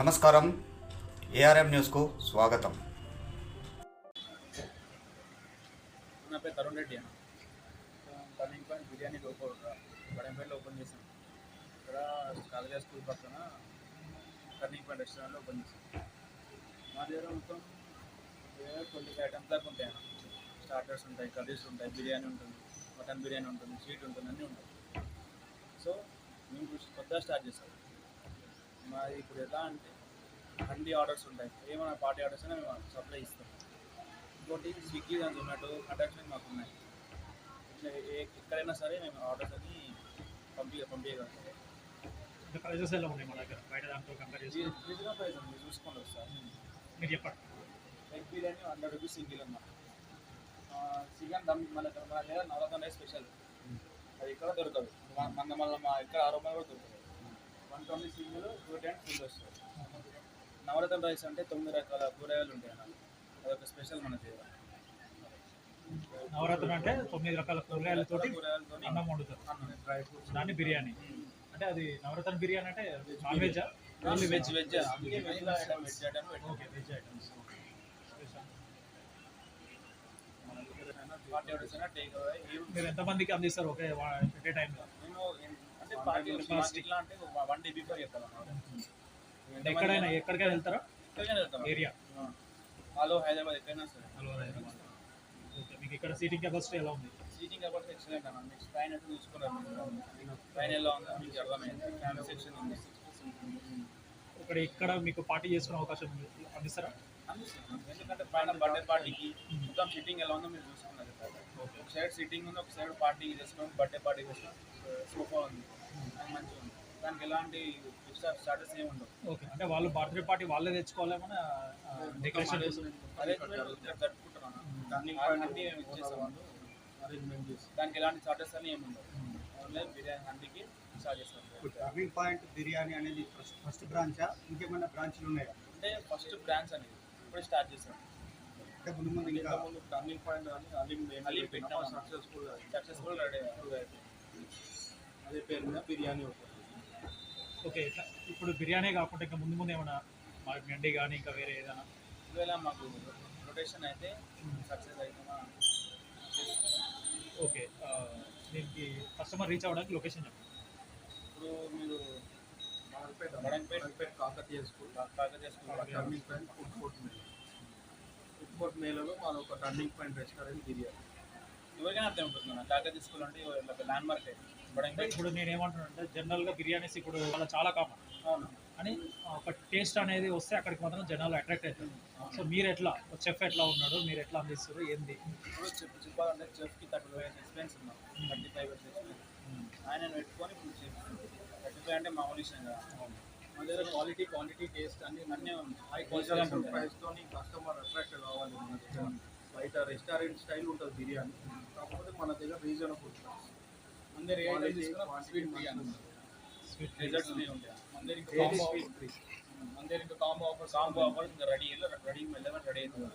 నమస్కారం. ఏఆర్ఎం న్యూస్కు స్వాగతం. నా పేరు తరుణ్ రెడ్డి అన్న. టర్నింగ్ పాయింట్ బిర్యానీ ఓపెన్ బడంపేటలో ఓపెన్ చేశాను ఇక్కడ కాలేజీ స్కూల్ పక్కన టర్నింగ్ పాయింట్ రెస్టారెంట్లో ఓపెన్ చేశాను మా దగ్గర మొత్తం ట్వంటీ ఐటమ్స్ దాకా ఉంటాయి అన్న. స్టార్టర్స్ ఉంటాయి కర్రీస్ ఉంటాయి బిర్యానీ ఉంటుంది మటన్ బిర్యానీ ఉంటుంది స్వీట్ ఉంటుంది అన్నీ ఉంటాయి. సో మేము కొత్తగా స్టార్ట్ చేస్తాం మాది ఇప్పుడు ఎలా అంటే హండీ ఆర్డర్స్ ఉంటాయి. ఏమైనా పార్టీ ఆర్డర్స్ అయినా మేము సప్లై ఇస్తాం. ఇంకోటి స్విగ్గీ అండ్ జొమాటో అటాచ్మెంట్ మాకు ఉన్నాయి. ఇట్లా ఏ- ఎక్కడైనా సరే మేము ఆర్డర్స్ అని పంపి పంపించగలుగుతాం ఇంకా ప్రైజెస్ ఎలా ఉన్నాయి మన దగ్గర? బయట దాంతో కంపేర్ చేసి రీజనల్ ప్రైస్ ఉంది. చూసుకోండి ఒకసారి. మీరు చెప్పండి. Egg biryani hundred rupees single అన్నమాట చికెన్ దమ్ మన మన దగ్గర నవరత్న రైస్ స్పెషల్. అది ఇక్కడ దొరకదు. మన- మన మళ్ళీ మా ఇక్కడ ఆరు రూపాయలు కూడా దొరకదు one twenty single two ten full వస్తుంది నవరత్న రైస్ అంటే తొమ్మిది రకాల కూరగాయలు ఉంటాయి అదొక స్పెషల్ మన దగ్గర నవరాత్రులు అంటే తొమ్మిది రకాల కూరగాయలతోని అన్నం వండుతారు. అన్నం డ్రై ఫ్రూట్స్ దాన్ని బిర్యానీ. అంటే అది నవరత్న బిర్యానీ అంటే non veg only veg veg veg item veg item okay veg items మీరు ఎంతమందికి అందిస్తారు ఒకే ఎట్ ఏ టైంలో? వన్ డే బిఫోర్ చెప్తాం ఎక్కడైనా ఎక్కడికైనా వెళ్తారా ఏరియా? హలో హైదరాబాద్ ఎక్కడైనా సరే. హలో ఓకే మీకు ఇక్కడ సీటింగ్ కెపాసిటీ ఎలా ఉంది? సీటింగ్ కాబట్టి ఎక్సలెంట్ అన్న. మీకు ట్రైన్ చూసుకున్నారు ట్రైన్ ఎలా ఉందో? మీకు అర్థమైంది? ఫ్యామిలీ సెక్షన్ ఉంది. ఇక్కడ ఇక్కడ మీకు పార్టీ చేసుకునే అవకాశం అందిస్తారా? అందిస్తున్నాం. ఎందుకంటే పైన బర్త్డే పార్టీకి మొత్తం సిట్టింగ్ ఎలా ఉందో మీరు చూసుకున్నారు ఒక సైడ్ సిట్టింగ్ ఉంది ఒక సైడ్ పార్టీ చేసుకున్నాం బర్త్డే పార్టీ చేసుకున్నాం సోఫా ఉంది. ఉంది దానికి ఎలాంటి స్టార్టర్స్ ఏమి ఉండవు. ఓకే. అంటే వాళ్ళు బర్త్డే పార్టీ వాళ్ళే తెచ్చుకోవాలేమన్నా డెకరేషన్ జరుపుకుంటున్నాను దాన్ని అన్ని మేము అరేంజ్మెంట్ చేసి దానికి ఎలాంటి చార్జెస్ అని ఏమి ఉండవు. ఓన్లీ బిర్యానీ హండికి చార్జ్ చేస్తాం టర్నింగ్ పాయింట్ బిర్యానీ అనేది ఫస్ట్ ఫస్ట్ బ్రాంచా ఇంకేమైనా బ్రాంచ్లు ఉన్నాయా? అంటే ఫస్ట్ బ్రాంచ్ అనేది ఇప్పుడే స్టార్ట్ చేస్తాం అంటే ముందు ముందు ఇంకా ముందు టర్నింగ్ పాయింట్ అని అలీం అలీం పెట్టినాం. సక్సెస్ఫుల్ సక్సెస్ఫుల్ రెడీ అదే పేరు మీద బిర్యానీ ఉంటుంది ఓకే ఇప్పుడు బిర్యానీ కాకుండా ఇంకా ముందు ముందు ఏమైనా మాకు గండి కానీ ఇంకా వేరే ఏదైనా? ఒకవేళ మాకు రొటేషన్ అయితే సక్సెస్ అవుతుందా ఓకే దీనికి కస్టమర్ రీచ్ అవ్వడానికి లొకేషన్ చెప్పండి. ఇప్పుడు మీరు Malakpet Kakatiya school Kakatiya school turning point food court Mela. Food court మేళలో మాది ఒక టర్నింగ్ పాయింట్ రెస్టారెంట్ బిర్యానీ. ఎవరికైనా అర్థం ఉంటుంది కాకతీయ స్కూల్ అంటే ల్యాండ్ మార్క్ బడంపేట ఇప్పుడు నేను ఏమంటున్నానంటే జనరల్గా బిర్యానీస్ ఇప్పుడు చాలా చాలా కామన్ అని ఒక టేస్ట్ అనేది వస్తే అక్కడికి మాత్రం జనాలు అట్రాక్ట్ అవుతారు. సో మీరు ఎట్లా? చెఫ్ ఎట్లా ఉన్నాడు? మీరు ఎట్లా అందిస్తారు ఏంది? ఇప్పుడు చెప్పు చెప్పాలంటే చెఫ్కి థర్టీ ఫైవ్ ఇయర్స్ ఎక్స్పీరియన్స్ ఉన్నాం థర్టీ ఫైవ్ ఇయర్స్ ఎక్స్పీరియన్స్ ఆయన పెట్టుకొని ఇప్పుడు థర్టీ ఫైవ్ అంటే మామూలు విషయం కదా. మన దగ్గర క్వాలిటీ క్వాంటిటీ టేస్ట్ అన్ని అన్నీ హై క్వాలిటీ ప్రైస్తో కస్టమర్ అట్రాక్ట్ కావాలి మన దగ్గర. బయట రెస్టారెంట్ స్టైల్ ఉంటుంది బిర్యానీ. కాకపోతే మన దగ్గర రీజనబుల్ అందరు ఏ Quality, తీసుకున్నా quantity స్వీట్ ఫ్రీ మంచిగా అన్న స్వీట్ డెజర్ట్స్ ఫ్రీ ఉంటాయి అందరు ఇంకా Daily కాంబో sweet free. అందరు ఇంకా కాంబో ఆఫర్ కాంబో ఆఫర్ ఇంకా రెడీ రెడీ వెళ్ళమని రెడీ అవుతుంది